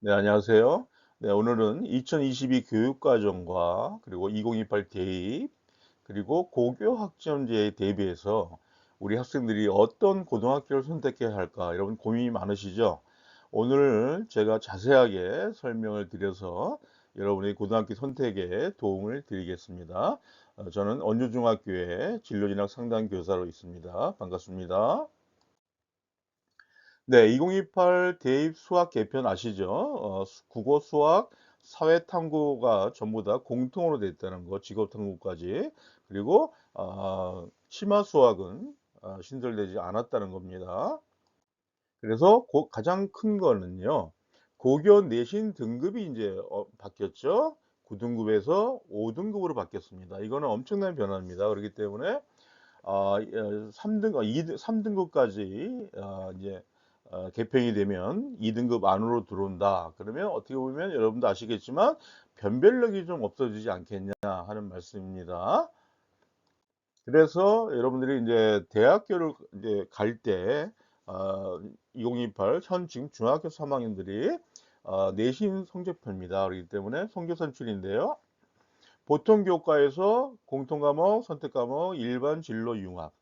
네, 안녕하세요. 네, 오늘은 2022 교육과정과 그리고 2028 대입 그리고 고교 학점제에 대비해서 우리 학생들이 어떤 고등학교를 선택해야 할까 여러분 고민이 많으시죠? 오늘 제가 자세하게 설명을 드려서 여러분의 고등학교 선택에 도움을 드리겠습니다. 어, 저는 언주중학교의 진로진학 상담 교사로 있습니다. 반갑습니다. 네, 2028 대입 수학 개편 아시죠? 어, 수- 국어, 수학, 사회 탐구가 전부 다 공통으로 돼 있다는 거, 직업 탐구까지. 그리고 어, 심화 수학은 어, 신설되지 않았다는 겁니다. 그래서 고- 가장 큰 거는요. 고교 내신 등급이 이제 어, 바뀌었죠. 9등급에서 5등급으로 바뀌었습니다. 이거는 엄청난 변화입니다. 그렇기 때문에 어, 3등, 어, 2등, 3등급까지 어, 이제 어, 개편이 되면 2등급 안으로 들어온다. 그러면 어떻게 보면 여러분도 아시겠지만 변별력이 좀 없어지지 않겠냐 하는 말씀입니다. 그래서 여러분들이 이제 대학교를 이제 갈때 어, 2028 현 지금 중학교 3학년들이 어, 내신 성적표입니다. 그렇기 때문에 성적 산출인데요. 보통 교과에서 공통 과목, 선택 과목, 일반 진로 융합.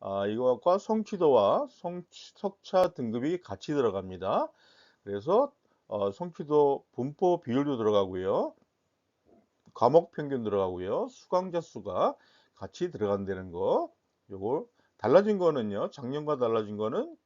아, 이것과 성취도와 성, 석차 등급이 같이 들어갑니다. 그래서 어, 성취도 분포 비율도 들어가고요. 과목 평균 들어가고요. 수강자 수가 같이 들어간다는 거. 요거 달라진 거는요. 작년과 달라진 거는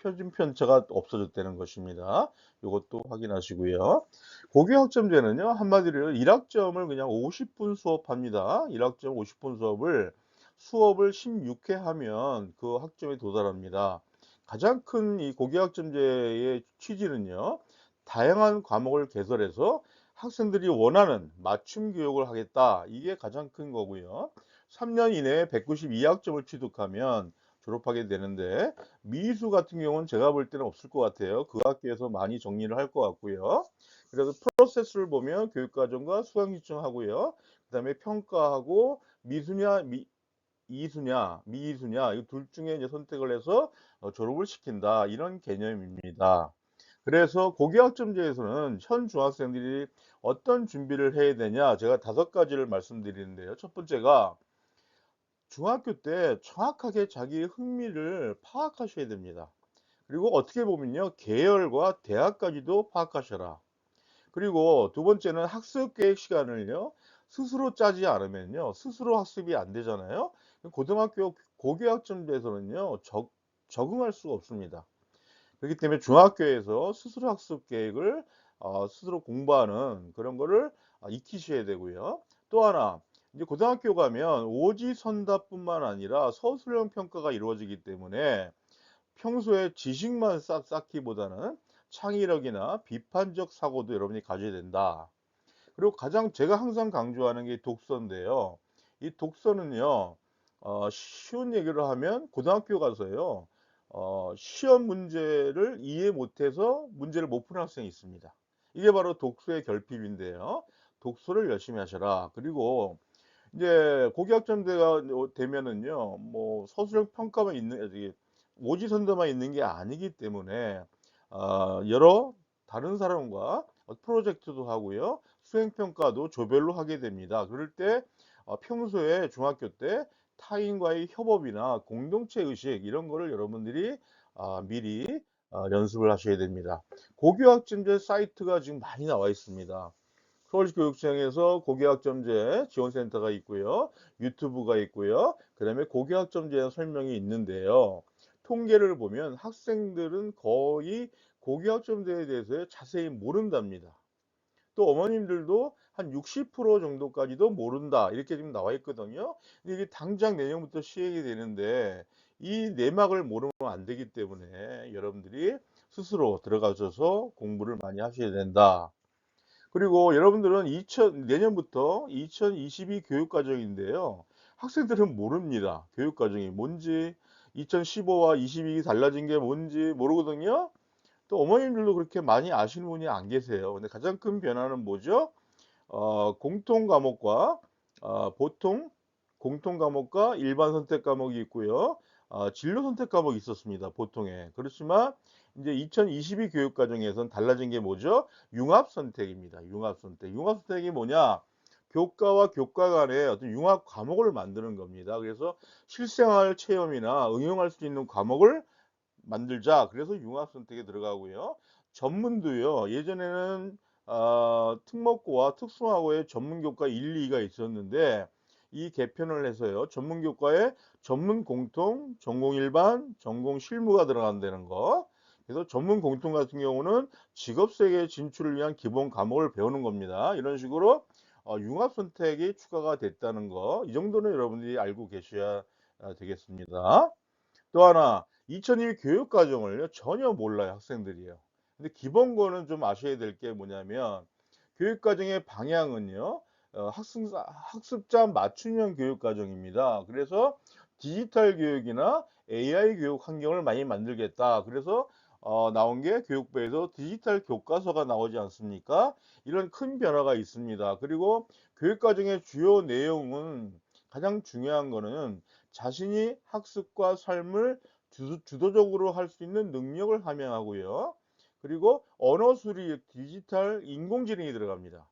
표준 편차가 없어졌다는 것입니다. 이것도 확인하시고요. 고교 학점제는요. 한마디로 1학점을 그냥 50분 수업합니다. 1학점 50분 수업을 수업을 16회 하면 그 학점에 도달합니다. 가장 큰 이 고교 학점제의 취지는요. 다양한 과목을 개설해서 학생들이 원하는 맞춤 교육을 하겠다. 이게 가장 큰 거고요. 3년 이내에 192학점을 취득하면 졸업하게 되는데 미수 같은 경우는 제가 볼 때는 없을 것 같아요. 그 학교에서 많이 정리를 할 것 같고요. 그래서 프로세스를 보면 교육과정과 수강 신청하고요. 그 다음에 평가하고 미수냐 미, 이수냐 미이수냐 이 둘 중에 이제 선택을 해서 어, 졸업을 시킨다 이런 개념입니다. 그래서 고교학점제에서는 현 중학생들이 어떤 준비를 해야 되냐 제가 다섯 가지를 말씀드리는데요. 첫 번째가 중학교 때 정확하게 자기의 흥미를 파악하셔야 됩니다. 그리고 어떻게 보면요, 계열과 대학까지도 파악하셔라. 그리고 두 번째는 학습 계획 시간을요, 스스로 짜지 않으면요, 스스로 학습이 안 되잖아요. 고등학교 고교학점제에서는요, 적, 적응할 수가 없습니다. 그렇기 때문에 중학교에서 스스로 학습 계획을 어, 스스로 공부하는 그런 거를 어, 익히셔야 되고요. 또 하나, 이제 고등학교 가면 오지선답뿐만 아니라 서술형 평가가 이루어지기 때문에 평소에 지식만 쌓, 쌓기보다는 창의력이나 비판적 사고도 여러분이 가져야 된다. 그리고 가장 제가 항상 강조하는 게 독서인데요. 이 독서는요, 어, 쉬운 얘기를 하면 고등학교 가서요, 어, 시험 문제를 이해 못해서 문제를 못 푸는 학생이 있습니다. 이게 바로 독서의 결핍인데요. 독서를 열심히 하셔라. 그리고 이제 고교학점대가 되면은요, 뭐 서술형 평가만 있는 오지선도만 있는 게 아니기 때문에 어, 여러 다른 사람과 프로젝트도 하고요, 수행 평가도 조별로 하게 됩니다. 그럴 때 어, 평소에 중학교 때 타인과의 협업이나 공동체 의식 이런 거를 여러분들이 아, 미리 아, 연습을 하셔야 됩니다. 고교학점제 사이트가 지금 많이 나와 있습니다. 서울시교육청에서 고교학점제 지원센터가 있고요. 유튜브가 있고요. 그 다음에 고교학점제 설명이 있는데요. 통계를 보면 학생들은 거의 고교학점제에 대해서 자세히 모른답니다. 또 어머님들도 한 60% 정도까지도 모른다. 이렇게 지금 나와 있거든요. 근데 이게 당장 내년부터 시행이 되는데 이 내막을 모르면 안 되기 때문에 여러분들이 스스로 들어가셔서 공부를 많이 하셔야 된다. 그리고 여러분들은 2000, 내년부터 2022 교육과정인데요. 학생들은 모릅니다. 교육과정이 뭔지, 2015와 22기 달라진 게 뭔지 모르거든요. 또 어머님들도 그렇게 많이 아시는 분이 안 계세요. 근데 가장 큰 변화는 뭐죠? 어, 공통 과목과 어, 보통 공통 과목과 일반 선택 과목이 있고요. 어, 진로 선택 과목이 있었습니다. 보통에. 그렇지만 이제 2022 교육 과정에서는 달라진 게 뭐죠? 융합 선택입니다. 융합 선택. 융합 선택이 뭐냐? 교과와 교과 간의 어떤 융합 과목을 만드는 겁니다. 그래서 실생활 체험이나 응용할 수 있는 과목을 만들자. 그래서 융합 선택에 들어가고요. 전문도요. 예전에는 어, 특목고와 특수화고의 전문교과 1, 2가 있었는데 이 개편을 해서요. 전문교과에 전문 공통, 전공 일반, 전공 실무가 들어간다는 거. 그래서 전문 공통 같은 경우는 직업 세계 진출을 위한 기본 과목을 배우는 겁니다. 이런 식으로 어, 융합 선택이 추가가 됐다는 거. 이 정도는 여러분들이 알고 계셔야 아, 되겠습니다. 또 하나 2002 교육 과정을 전혀 몰라요 학생들이요. 근데 기본 거는 좀 아셔야 될 게 뭐냐면 교육 과정의 방향은요. 어, 학습자, 학습자 맞춤형 교육 과정입니다. 그래서 디지털 교육이나 AI 교육 환경을 많이 만들겠다. 그래서 어, 나온 게 교육부에서 디지털 교과서가 나오지 않습니까? 이런 큰 변화가 있습니다. 그리고 교육 과정의 주요 내용은 가장 중요한 거는 자신이 학습과 삶을 주도, 적으로 할 수 있는 능력을 함양하고요. 그리고 언어 수리, 디지털, 인공지능이 들어갑니다.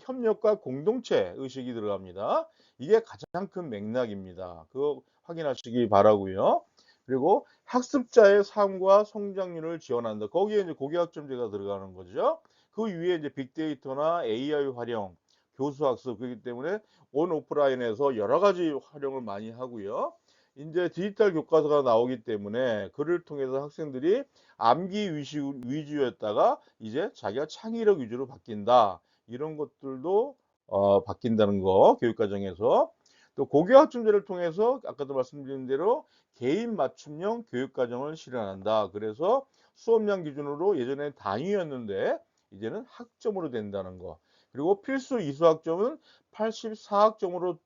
협력과 공동체 의식이 들어갑니다. 이게 가장 큰 맥락입니다. 그거 확인하시기 바라고요. 그리고 학습자의 삶과 성장률을 지원한다. 거기에 이제 고교학점제가 들어가는 거죠. 그 위에 이제 빅데이터나 AI 활용, 교수학습 그렇기 때문에 온 오프라인에서 여러 가지 활용을 많이 하고요. 이제 디지털 교과서가 나오기 때문에 그를 통해서 학생들이 암기 위주였다가 이제 자기가 창의력 위주로 바뀐다. 이런 것들도 어, 바뀐다는 거 교육과정에서 또 고교학점제를 통해서 아까도 말씀드린 대로 개인 맞춤형 교육과정을 실현한다. 그래서 수업량 기준으로 예전에 단위였는데 이제는 학점으로 된다는 거. 그리고 필수 이수학점은 84학점으로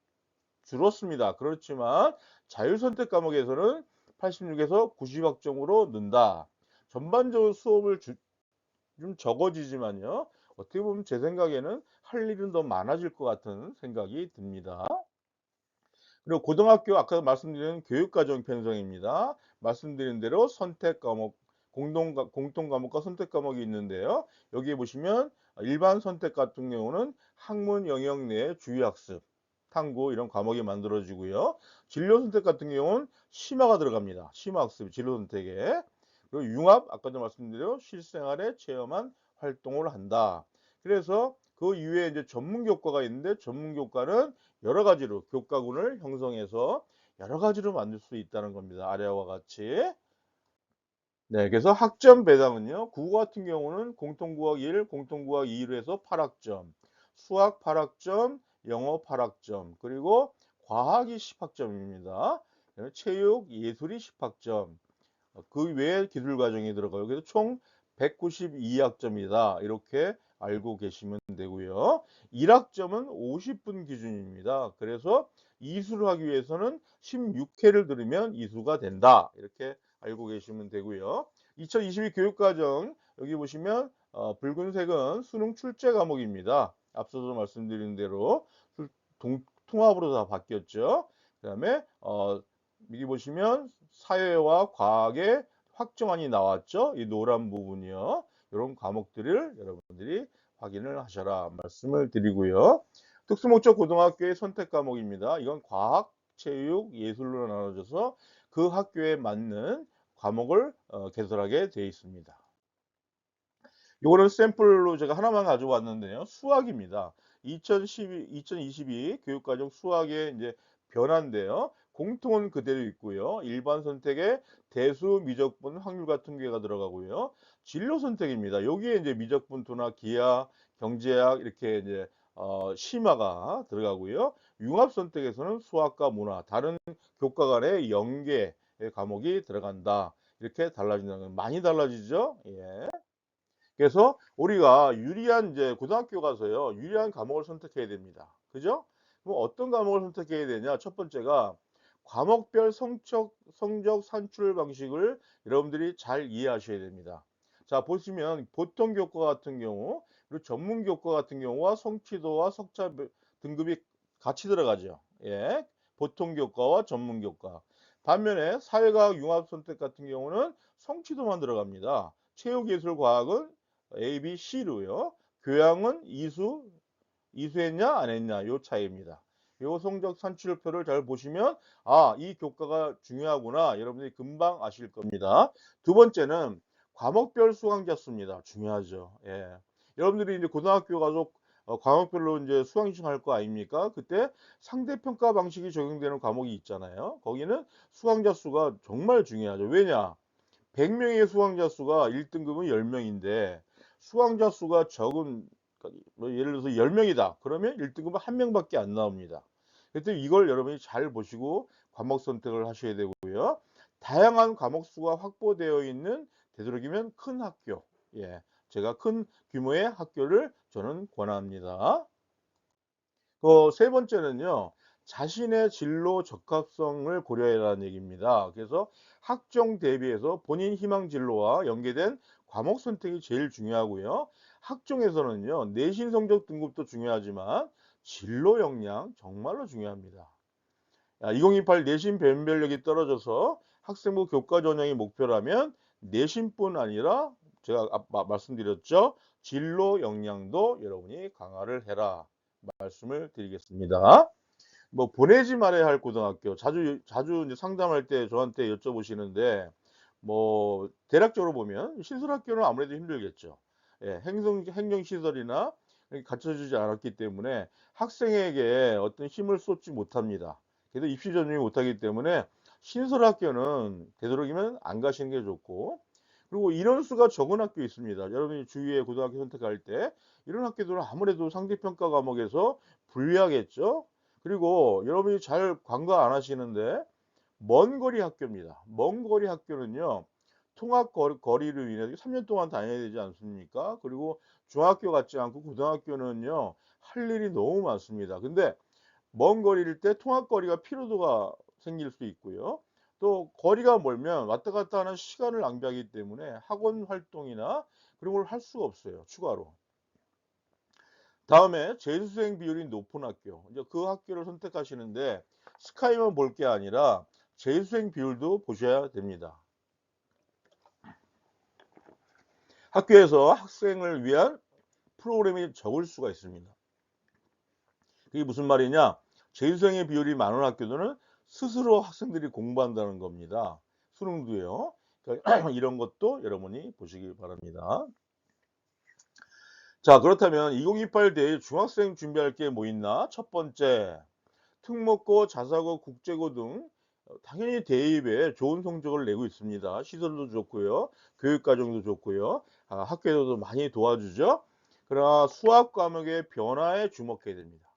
줄었습니다. 그렇지만 자율선택 과목에서는 86에서 90학점으로 는다. 전반적으로 수업을 주, 좀 적어지지만요. 어떻게 보면 제 생각에는 할 일은 더 많아질 것 같은 생각이 듭니다. 그리고 고등학교 아까 말씀드린 교육과정 편성입니다. 말씀드린 대로 선택 과목, 공동, 공통 과목과 선택 과목이 있는데요. 여기 보시면 일반 선택 같은 경우는 학문 영역 내 주의 학습, 탐구 이런 과목이 만들어지고요. 진로 선택 같은 경우는 심화가 들어갑니다. 심화 학습, 진로 선택에. 그리고 융합, 아까 도 말씀드린 실생활에 체험한 활동을 한다. 그래서 그 이후에 이제 전문 교과가 있는데 전문 교과는 여러 가지로 교과군을 형성해서 여러 가지로 만들 수 있다는 겁니다. 아래와 같이. 네, 그래서 학점 배당은요. 국어 같은 경우는 공통국어 1, 공통국어 2로 해서 8학점, 수학 8학점, 영어 8학점, 그리고 과학이 10학점입니다. 체육, 예술이 10학점. 그 외에 기술 과정이 들어가요. 그래서 총 192학점이다. 이렇게 알고 계시면 되고요. 1학점은 50분 기준입니다. 그래서 이수를 하기 위해서는 16회를 들으면 이수가 된다. 이렇게 알고 계시면 되고요. 2022 교육과정 여기 보시면 어, 붉은색은 수능 출제 과목입니다. 앞서도 말씀드린 대로 동, 통합으로 다 바뀌었죠. 그 다음에 어, 여기 보시면 사회와 과학의 확정안이 나왔죠. 이 노란 부분이요. 이런 과목들을 여러분들이 확인을 하셔라 말씀을 드리고요. 특수목적 고등학교의 선택 과목입니다. 이건 과학, 체육, 예술로 나눠져서 그 학교에 맞는 과목을 어, 개설하게 되어 있습니다. 이거는 샘플로 제가 하나만 가지고 왔는데요. 수학입니다. 2012, 2022 교육과정 수학의 이제 변화인데요. 공통은 그대로 있고요. 일반 선택에 대수, 미적분, 확률 같은 게가 들어가고요. 진로 선택입니다. 여기에 이제 미적분투나 기하, 경제학 이렇게 이제 어, 심화가 들어가고요. 융합 선택에서는 수학과 문화, 다른 교과 간의 연계 과목이 들어간다. 이렇게 달라진다는 건 많이 달라지죠. 예. 그래서 우리가 유리한 이제 고등학교 가서요. 유리한 과목을 선택해야 됩니다. 그죠? 그럼 어떤 과목을 선택해야 되냐? 첫 번째가 과목별 성적, 성적 산출 방식을 여러분들이 잘 이해하셔야 됩니다. 자, 보시면 보통 교과 같은 경우, 그리고 전문 교과 같은 경우와 성취도와 석차 등급이 같이 들어가죠. 예. 보통 교과와 전문 교과. 반면에 사회과학 융합 선택 같은 경우는 성취도만 들어갑니다. 체육예술과학은 A, B, C로요. 교양은 이수, 이수했냐 안 했냐 요 차이입니다. 요 성적 산출표를 잘 보시면 아, 이 교과가 중요하구나. 여러분들이 금방 아실 겁니다. 두 번째는 과목별 수강자 수입니다. 중요하죠. 예. 여러분들이 이제 고등학교 가서 어, 과목별로 이제 수강 신청할 거 아닙니까? 그때 상대평가 방식이 적용되는 과목이 있잖아요. 거기는 수강자 수가 정말 중요하죠. 왜냐? 100명의 수강자 수가 1등급은 10명인데 수강자 수가 적은 그러니까 뭐 예를 들어서 10명이다. 그러면 1등급은 1명밖에 안 나옵니다. 그래서 이걸 여러분이 잘 보시고 과목 선택을 하셔야 되고요. 다양한 과목 수가 확보되어 있는 되도록이면 큰 학교. 예. 제가 큰 규모의 학교를 저는 권합니다. 그세 번째는요. 자신의 진로 적합성을 고려해라는 얘기입니다. 그래서 학종 대비해서 본인 희망 진로와 연계된 과목 선택이 제일 중요하고요. 학종에서는요. 내신 성적 등급도 중요하지만 진로 역량 정말로 중요합니다. 2028 내신 변별력이 떨어져서 학생부 교과 전형이 목표라면 내신뿐 아니라 제가 아까 말씀드렸죠. 진로 역량도 여러분이 강화를 해라 말씀을 드리겠습니다. 뭐 보내지 말아야 할 고등학교 자주 자주 상담할 때 저한테 여쭤보시는데 뭐 대략적으로 보면 시설학교는 아무래도 힘들겠죠. 예, 행정 행정 시설이나 갖춰주지 않았기 때문에 학생에게 어떤 힘을 쏟지 못합니다. 그래서 입시 전형이 못하기 때문에 신설학교는 되도록이면 안 가시는 게 좋고 그리고 이런 수가 적은 학교 있습니다. 여러분이 주위에 고등학교 선택할 때 이런 학교들은 아무래도 상대평가 과목에서 불리하겠죠. 그리고 여러분이 잘 관과 안 하시는데 먼 거리 학교입니다. 먼 거리 학교는요. 통학 거리를 인해 3년 동안 다녀야 되지 않습니까? 그리고 중학교 같지 않고 고등학교는요. 할 일이 너무 많습니다. 근데 먼 거리일 때 통학 거리가 피로도가 생길 수 있고요. 또 거리가 멀면 왔다 갔다 하는 시간을 낭비하기 때문에 학원 활동이나 그런 걸 할 수가 없어요. 추가로. 다음에 재수생 비율이 높은 학교. 이제 그 학교를 선택하시는데 스카이만 볼 게 아니라 재수생 비율도 보셔야 됩니다. 학교에서 학생을 위한 프로그램이 적을 수가 있습니다. 그게 무슨 말이냐? 재수생의 비율이 많은 학교들은 스스로 학생들이 공부한다는 겁니다. 수능도요. 그러니까 이런 것도 여러분이 보시기 바랍니다. 자 그렇다면 2028 대회 중학생 준비할 게 뭐 있나? 첫 번째 특목고, 자사고, 국제고 등 당연히 대입에 좋은 성적을 내고 있습니다. 시설도 좋고요. 교육과정도 좋고요. 아, 학교에서도 많이 도와주죠. 그러나 수학 과목의 변화에 주목해야 됩니다.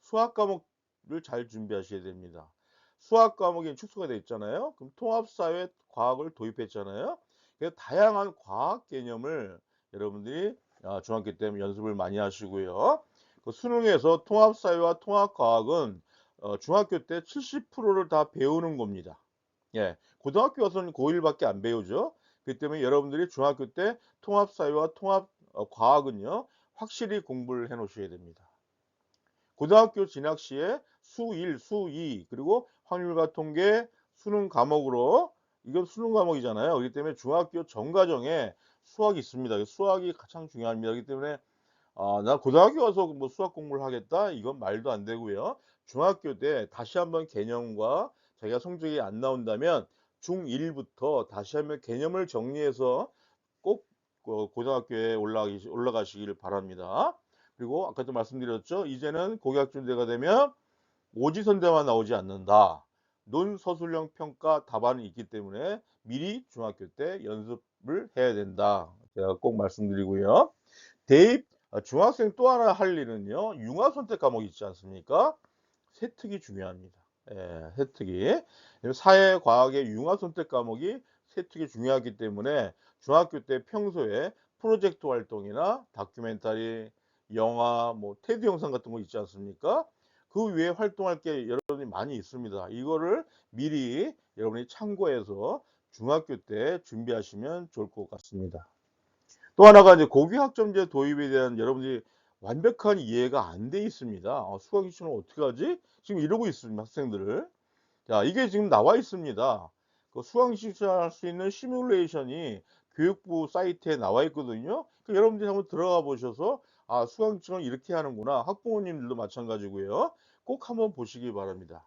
수학 과목을 잘 준비하셔야 됩니다. 수학 과목이 축소가 되어 있잖아요. 그럼 통합사회 과학을 도입했잖아요. 그래서 다양한 과학 개념을 여러분들이 아, 중학교 때 연습을 많이 하시고요. 그 수능에서 통합사회와 통합과학은 어, 중학교 때 70%를 다 배우는 겁니다. 예, 고등학교 가서는 고1밖에 안 배우죠. 그렇기 때문에 여러분들이 중학교 때 통합사회와 통합과학은요, 확실히 공부를 해 놓으셔야 됩니다. 고등학교 진학 시에 수1, 수2, 그리고 확률과 통계, 수능 과목으로 이건 수능 과목이잖아요. 그렇기 때문에 중학교 전과정에 수학이 있습니다. 수학이 가장 중요합니다. 그렇기 때문에 아, 나 고등학교 가서 뭐 수학 공부를 하겠다? 이건 말도 안 되고요. 중학교 때 다시 한번 개념과 자기가 성적이 안 나온다면 중1부터 다시 한번 개념을 정리해서 꼭 어, 고등학교에 올라가시, 올라가시길 바랍니다. 그리고 아까도 말씀드렸죠. 이제는 고교학준대가 되면 오지선대만 나오지 않는다. 논서술형 평가 답안이 있기 때문에 미리 중학교 때 연습을 해야 된다. 제가 꼭 말씀드리고요. 대입 아, 중학생 또 하나 할 일은요. 융합 선택 과목이 있지 않습니까? 세특이 중요합니다. 예, 세특이. 사회 과학의 융합 선택 과목이 세특이 중요하기 때문에 중학교 때 평소에 프로젝트 활동이나 다큐멘터리, 영화, 뭐 테드 영상 같은 거 있지 않습니까? 그 외에 활동할 게 여러분이 많이 있습니다. 이거를 미리 여러분이 참고해서 중학교 때 준비하시면 좋을 것 같습니다. 또 하나가 이제 고교학점제 도입에 대한 여러분들이 완벽한 이해가 안 돼 있습니다. 어, 수학 기준은 어떻게 하지? 지금 이러고 있습니다. 학생들을. 자, 이게 지금 나와 있습니다. 그 수학 실시할 수 있는 시뮬레이션이 교육부 사이트에 나와 있거든요. 그 여러분들이 한번 들어가 보셔서 아, 수강증을 이렇게 하는구나. 학부모님들도 마찬가지고요. 꼭 한번 보시기 바랍니다.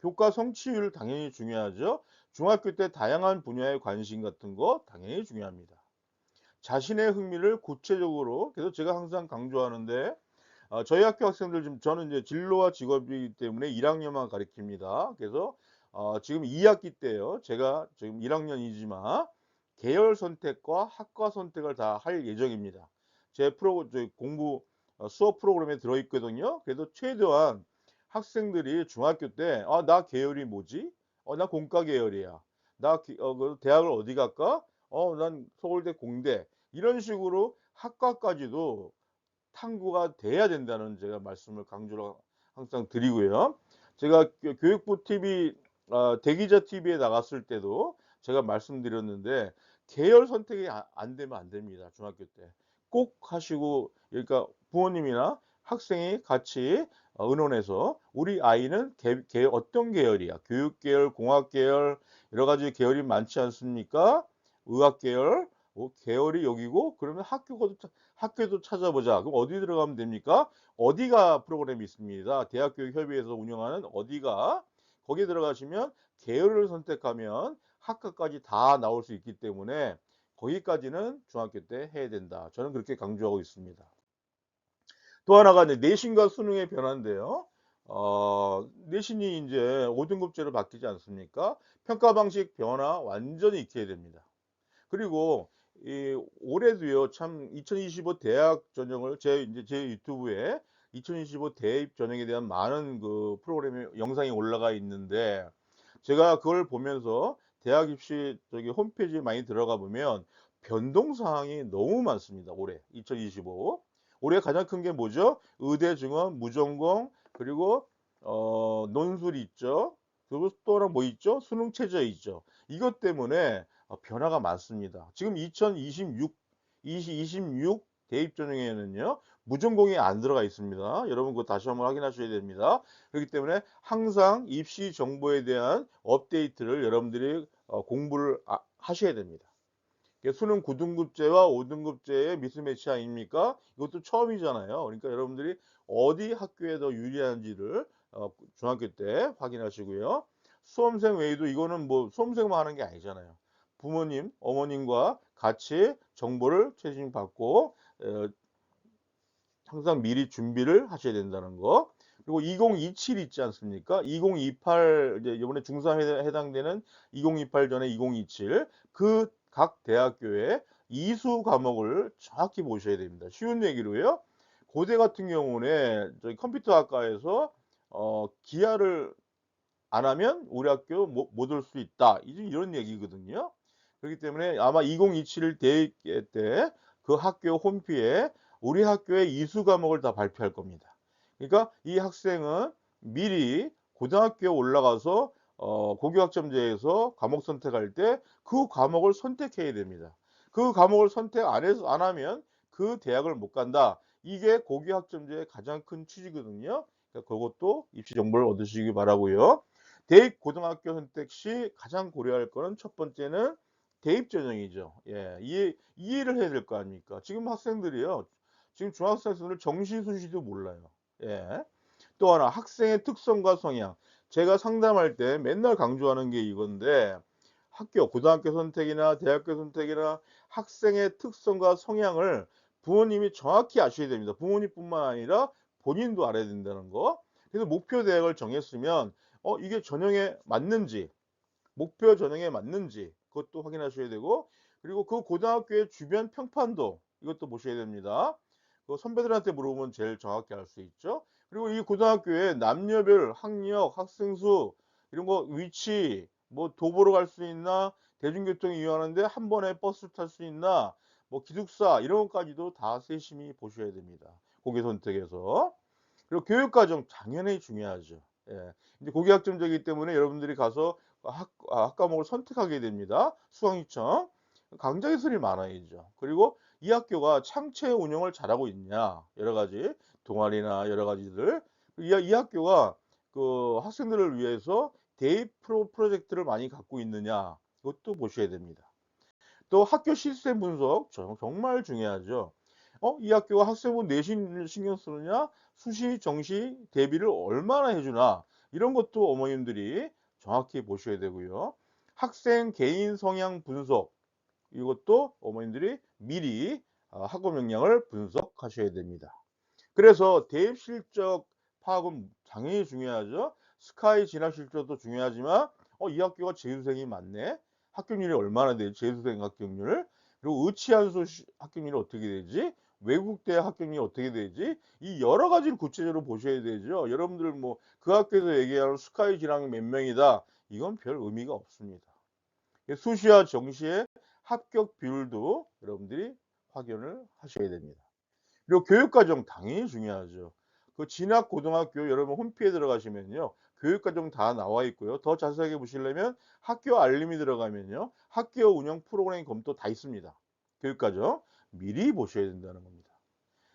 교과 성취율 당연히 중요하죠. 중학교 때 다양한 분야의 관심 같은 거 당연히 중요합니다. 자신의 흥미를 구체적으로 그래서 제가 항상 강조하는데 어, 저희 학교 학생들 좀 저는 이제 진로와 직업이기 때문에 1학년만 가르칩니다. 그래서 어, 지금 2학기 때요. 제가 지금 1학년이지만 계열 선택과 학과 선택을 다 할 예정입니다. 제 프로 저 공부 어, 수업 프로그램에 들어 있거든요. 그래서 최대한 학생들이 중학교 때 아 나 계열이 뭐지? 어 나 공과 계열이야. 나 기- 어, 그 대학을 어디 갈까? 어 난 서울대 공대 이런 식으로 학과까지도 탐구가 돼야 된다는 제가 말씀을 강조를 항상 드리고요. 제가 교- 교육부 TV 어, 대기자 TV에 나갔을 때도 제가 말씀드렸는데 계열 선택이 아- 안 되면 안 됩니다. 중학교 때. 꼭 하시고 그러니까 부모님이나 학생이 같이 어, 의논해서 우리 아이는 계, 계- 어떤 계열이야? 교육 계열, 공학 계열 여러 가지 계열이 많지 않습니까? 의학 계열, 어, 계열이 여기고 그러면 학교도 학교도 찾아보자. 그럼 어디 들어가면 됩니까? 어디가 프로그램이 있습니다. 대학교육협의회에서 운영하는 어디가 거기에 들어가시면 계열을 선택하면 학과까지 다 나올 수 있기 때문에 거기까지는 중학교 때 해야 된다. 저는 그렇게 강조하고 있습니다. 또 하나가 이제 내신과 수능의 변화인데요. 어, 내신이 이제 5등급제로 바뀌지 않습니까? 평가 방식 변화 완전히 익혀야 됩니다. 그리고 이 올해도요 참 2025 대학 전형을 제 이제 제 유튜브에 2025 대입 전형에 대한 많은 그 프로그램이 영상이 올라가 있는데 제가 그걸 보면서 대학 입시 저기 홈페이지에 많이 들어가 보면 변동 사항이 너무 많습니다. 올해 2025 올해 가장 큰 게 뭐죠? 의대 증원, 무전공 그리고 어 논술이 있죠. 그리고 또 하나 뭐 있죠? 수능 최저 있죠. 이것 때문에 어, 변화가 많습니다. 지금 2026, 2026 대입 전형에는요, 무전공이 안 들어가 있습니다. 여러분 그거 다시 한번 확인하셔야 됩니다. 그렇기 때문에 항상 입시 정보에 대한 업데이트를 여러분들이 어, 공부를 아- 하셔야 됩니다. 수능 9등급제와 5등급제의 미스매치 아닙니까? 이것도 처음이잖아요. 그러니까 여러분들이 어디 학교에 더 유리한지를 어, 중학교 때 확인하시고요. 수험생 외에도 이거는 뭐 수험생만 하는 게 아니잖아요. 부모님, 어머님과 같이 정보를 최신 받고 어, 항상 미리 준비를 하셔야 된다는 거. 그리고 2027 있지 않습니까? 2028 이제 이번에 중3에 해당되는 2028 전에 2027 그 각 대학교의 이수 과목을 정확히 보셔야 됩니다. 쉬운 얘기로요. 고대 같은 경우는 저희 컴퓨터학과에서 어, 기하를 안 하면 우리 학교 못 올 수 있다. 이런 얘기거든요. 그렇기 때문에 아마 2027 대입 때그 학교 홈피에 우리 학교의 이수 과목을 다 발표할 겁니다. 그러니까 이 학생은 미리 고등학교에 올라가서 어, 고교학점제에서 과목 선택할 때 그 과목을 선택해야 됩니다. 그 과목을 선택 안 해서 안 하면 그 대학을 못 간다. 이게 고교학점제의 가장 큰 취지거든요. 그러니까 그것도 입시 정보를 얻으시기 바라고요. 대입 고등학교 선택 시 가장 고려할 거는 첫 번째는 대입 전형이죠. 예, 이해, 이해를 해야 될 거 아닙니까? 지금 학생들이요. 지금 중학생들 정시 순시도 몰라요. 예. 또 하나 학생의 특성과 성향. 제가 상담할 때 맨날 강조하는 게 이건데 학교, 고등학교 선택이나 대학교 선택이나 학생의 특성과 성향을 부모님이 정확히 아셔야 됩니다. 부모님뿐만 아니라 본인도 알아야 된다는 거. 그래서 목표 대학을 정했으면 어 이게 전형에 맞는지 목표 전형에 맞는지 그것도 확인하셔야 되고 그리고 그 고등학교의 주변 평판도 이것도 보셔야 됩니다. 그 선배들한테 물어보면 제일 정확히 알 수 있죠. 그리고 이 고등학교에 남녀별 학력, 학생 수 이런 거 위치 뭐 도보로 갈 수 있나 대중교통 이용하는데 한 번에 버스 탈 수 있나 뭐 기숙사 이런 것까지도 다 세심히 보셔야 됩니다. 고교 선택에서 그리고 교육과정 당연히 중요하죠. 예. 이제 고교학점제이기 때문에 여러분들이 가서 학, 아, 학과목을 선택하게 됩니다. 수강유청 강좌 기술이 많아야죠. 그리고 이 학교가 창체 운영을 잘하고 있냐 여러 가지 동아리나 여러 가지들 이, 이 학교가 그 학생들을 위해서 대입 프로 프로젝트를 많이 갖고 있느냐 이것도 보셔야 됩니다. 또 학교 시스템 분석 정- 정말 중요하죠. 어, 이 학교가 학생부 내신을 신경 쓰느냐, 수시, 정시 대비를 얼마나 해주나 이런 것도 어머님들이 정확히 보셔야 되고요. 학생 개인 성향 분석 이것도 어머님들이 미리 아, 학업 역량을 분석하셔야 됩니다. 그래서 대입 실적 파악은 당연히 중요하죠. 스카이 진학 실적도 중요하지만 어, 이 학교가 재수생이 많네. 합격률이 얼마나 되지? 재수생 합격률. 그리고 의치한수 시- 합격률이 어떻게 되지? 외국대 합격률이 어떻게 되지? 이 여러 가지를 구체적으로 보셔야 되죠. 여러분들 뭐 그 학교에서 얘기하는 스카이 진학이 몇 명이다. 이건 별 의미가 없습니다. 수시와 정시의 합격 비율도 여러분들이 확인을 하셔야 됩니다. 그리고 교육과정 당연히 중요하죠. 그 진학 고등학교 여러분 홈피에 들어가시면요. 교육과정 다 나와 있고요. 더 자세하게 보시려면 학교 알림이 들어가면요. 학교 운영 프로그램 검토 다 있습니다. 교육과정 미리 보셔야 된다는 겁니다.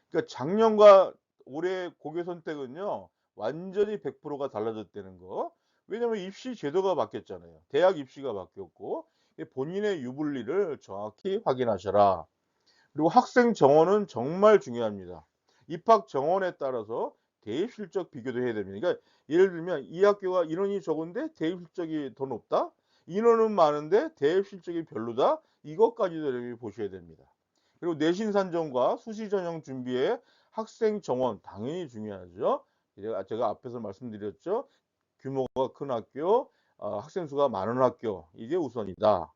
그러니까 작년과 올해 고교 선택은요. 완전히 100%가 달라졌다는 거. 왜냐면 입시 제도가 바뀌었잖아요. 대학 입시가 바뀌었고 본인의 유불리를 정확히 확인하셔라. 그리고 학생 정원은 정말 중요합니다. 입학 정원에 따라서 대입 실적 비교도 해야 됩니다. 그러니까 예를 들면 이 학교가 인원이 적은데 대입 실적이 더 높다? 인원은 많은데 대입 실적이 별로다? 이것까지도 보셔야 됩니다. 그리고 내신 산정과 수시 전형 준비에 학생 정원 당연히 중요하죠. 제가, 제가 앞에서 말씀드렸죠. 규모가 큰 학교, 어, 학생 수가 많은 학교 이게 우선이다.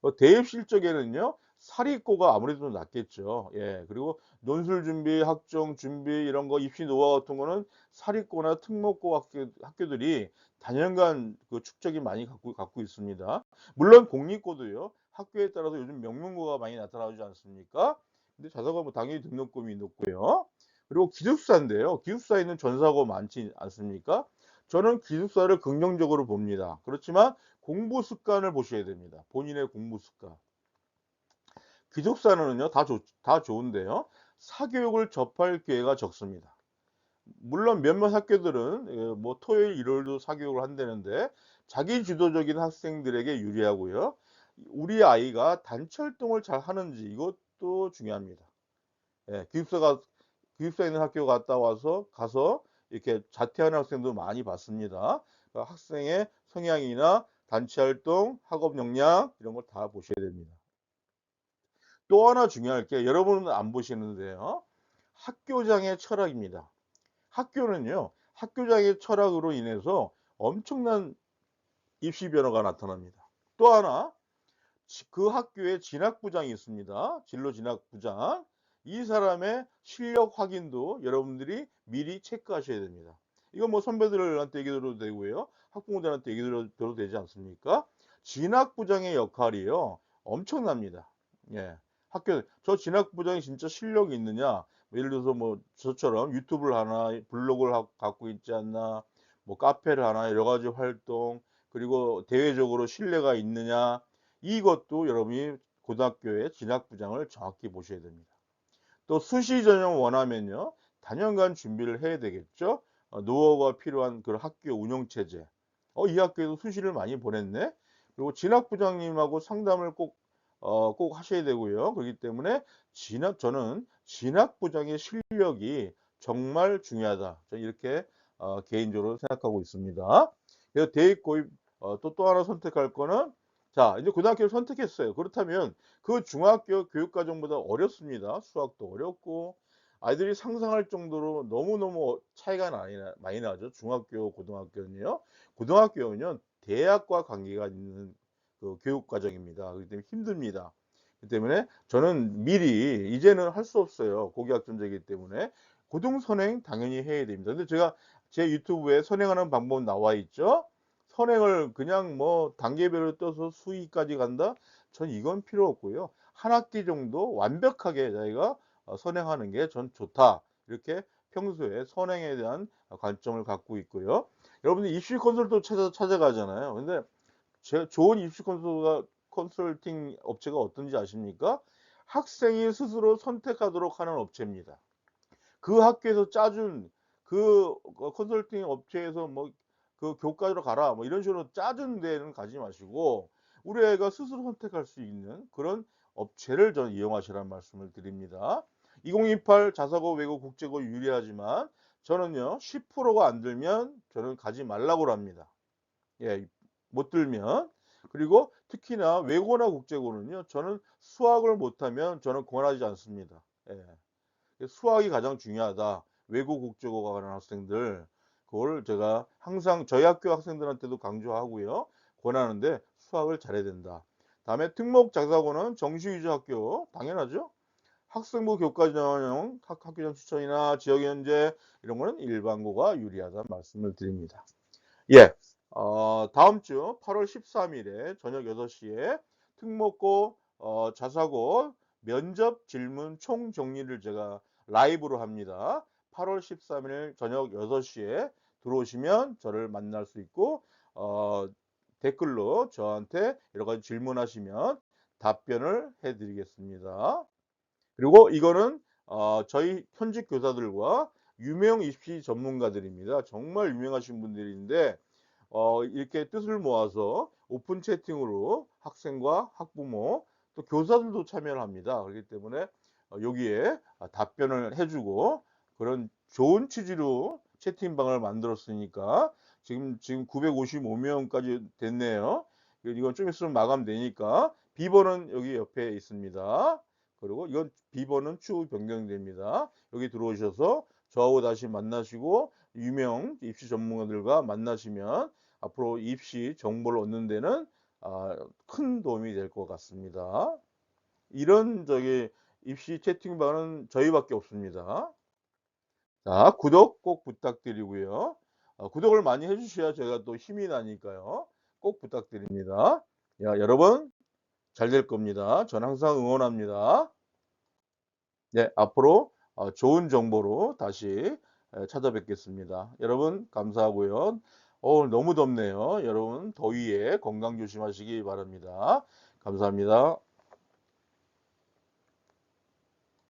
어, 대입 실적에는요. 사립고가 아무래도 낫겠죠. 예. 그리고 논술 준비, 학종 준비 이런 거 입시 노하우 같은 거는 사립고나 특목고 학교, 학교들이 단연간 그 축적이 많이 갖고 갖고 있습니다. 물론 공립고도요. 학교에 따라서 요즘 명문고가 많이 나타나지 않습니까? 근데 자사고 뭐 당연히 등록금이 높고요. 그리고 기숙사인데요. 기숙사에는 전사고 많지 않습니까? 저는 기숙사를 긍정적으로 봅니다. 그렇지만 공부 습관을 보셔야 됩니다. 본인의 공부 습관. 기숙사는요, 다, 좋, 다 좋은데요. 사교육을 접할 기회가 적습니다. 물론 몇몇 학교들은 예, 뭐 토요일, 일요일도 사교육을 한다는데 자기 주도적인 학생들에게 유리하고요. 우리 아이가 단체 활동을 잘 하는지 이것도 중요합니다. 예, 기숙사가 기숙사에 있는 학교 갔다 와서 가서 이렇게 자퇴하는 학생도 많이 봤습니다. 그러니까 학생의 성향이나 단체 활동, 학업 역량 이런 걸 다 보셔야 됩니다. 또 하나 중요할 게 여러분은 안 보시는데요. 학교장의 철학입니다. 학교는요. 학교장의 철학으로 인해서 엄청난 입시 변화가 나타납니다. 또 하나 그 학교에 진학부장이 있습니다. 진로 진학부장. 이 사람의 실력 확인도 여러분들이 미리 체크하셔야 됩니다. 이건 뭐 선배들한테 얘기 들어도 되고요. 학부모들한테 얘기 들어도 되지 않습니까? 진학부장의 역할이요. 엄청납니다. 예. 학교, 저 진학부장이 진짜 실력이 있느냐? 뭐 예를 들어서 뭐 저처럼 유튜브를 하나, 블로그를 하, 갖고 있지 않나, 뭐 카페를 하나, 여러 가지 활동, 그리고 대외적으로 신뢰가 있느냐, 이것도 여러분이 고등학교의 진학부장을 정확히 보셔야 됩니다. 또 수시 전형 원하면요. 단연간 준비를 해야 되겠죠. 어, 노하우가 필요한 그 학교 운영 체제. 어, 이 학교에도 수시를 많이 보냈네. 그리고 진학부장님하고 상담을 꼭, 어, 꼭 하셔야 되고요. 그렇기 때문에 진학, 저는 진학부장의 실력이 정말 중요하다. 저는 이렇게 어, 개인적으로 생각하고 있습니다. 그래서 대입 고입 어, 또또 하나 선택할 거는 자 이제 고등학교를 선택했어요. 그렇다면 그 중학교 교육과정보다 어렵습니다. 수학도 어렵고 아이들이 상상할 정도로 너무너무 차이가 많이, 나죠. 중학교, 고등학교는요. 고등학교는요, 대학과 관계가 있는 그 교육과정입니다. 그렇기 때문에 힘듭니다. 그렇기 때문에 저는 미리, 이제는 할 수 없어요. 고교학점제이기 때문에. 고등 선행 당연히 해야 됩니다. 근데 제가 제 유튜브에 선행하는 방법 나와 있죠. 선행을 그냥 뭐 단계별로 떠서 수위까지 간다? 전 이건 필요 없고요. 한 학기 정도 완벽하게 저희가 어, 선행하는 게 전 좋다. 이렇게 평소에 선행에 대한 관점을 갖고 있고요. 여러분들 입시 컨설팅 찾아, 찾아가잖아요. 근데 제 좋은 입시 컨설팅 업체가 어떤지 아십니까? 학생이 스스로 선택하도록 하는 업체입니다. 그 학교에서 짜준 그 컨설팅 업체에서 뭐 그 교과로 가라 뭐 이런 식으로 짜준 데는 가지 마시고 우리 애가 스스로 선택할 수 있는 그런 업체를 저는 이용하시라는 말씀을 드립니다. 2028 자사고 외고 국제고 유리하지만 저는요 10%가 안 들면 저는 가지 말라고 합니다. 예, 못 들면 그리고 특히나 외고나 국제고는요 저는 수학을 못하면 저는 권하지 않습니다. 예. 수학이 가장 중요하다. 외고 국제고가 가는 학생들 그걸 제가 항상 저희 학교 학생들한테도 강조하고요 권하는데 수학을 잘해야 된다. 다음에 특목 자사고는 정시 위주 학교 당연하죠. 학생부 교과 전형 학- 학교장 추천이나 지역 연재 이런 거는 일반고가 유리하다 말씀을 드립니다. 예. 어, 다음 주 8월 13일에 저녁 6시에 특목고 어, 자사고 면접 질문 총 정리를 제가 라이브로 합니다. 8월 13일 저녁 6시에 들어오시면 저를 만날 수 있고 어, 댓글로 저한테 여러 가지 질문하시면 답변을 해드리겠습니다. 그리고 이거는 어, 저희 현직 교사들과 유명 입시 전문가들입니다. 정말 유명하신 분들인데 어, 이렇게 뜻을 모아서 오픈 채팅으로 학생과 학부모 또 교사들도 참여를 합니다. 그렇기 때문에 어, 여기에 아, 답변을 해주고 그런 좋은 취지로 채팅방을 만들었으니까 지금 지금 955명까지 됐네요. 이건 좀 있으면 마감되니까 비번은 여기 옆에 있습니다. 그리고 이건 비번은 추후 변경됩니다. 여기 들어오셔서 저하고 다시 만나시고 유명 입시 전문가들과 만나시면 앞으로 입시 정보를 얻는 데는 아, 큰 도움이 될 것 같습니다. 이런 저기 입시 채팅방은 저희밖에 없습니다. 자, 구독 꼭 부탁드리고요. 어, 구독을 많이 해주셔야 제가 또 힘이 나니까요. 꼭 부탁드립니다. 야, 여러분 잘 될 겁니다. 전 항상 응원합니다. 네, 앞으로 어, 좋은 정보로 다시 에, 찾아뵙겠습니다. 여러분 감사하고요. 어, 너무 덥네요. 여러분 더위에 건강 조심하시기 바랍니다. 감사합니다.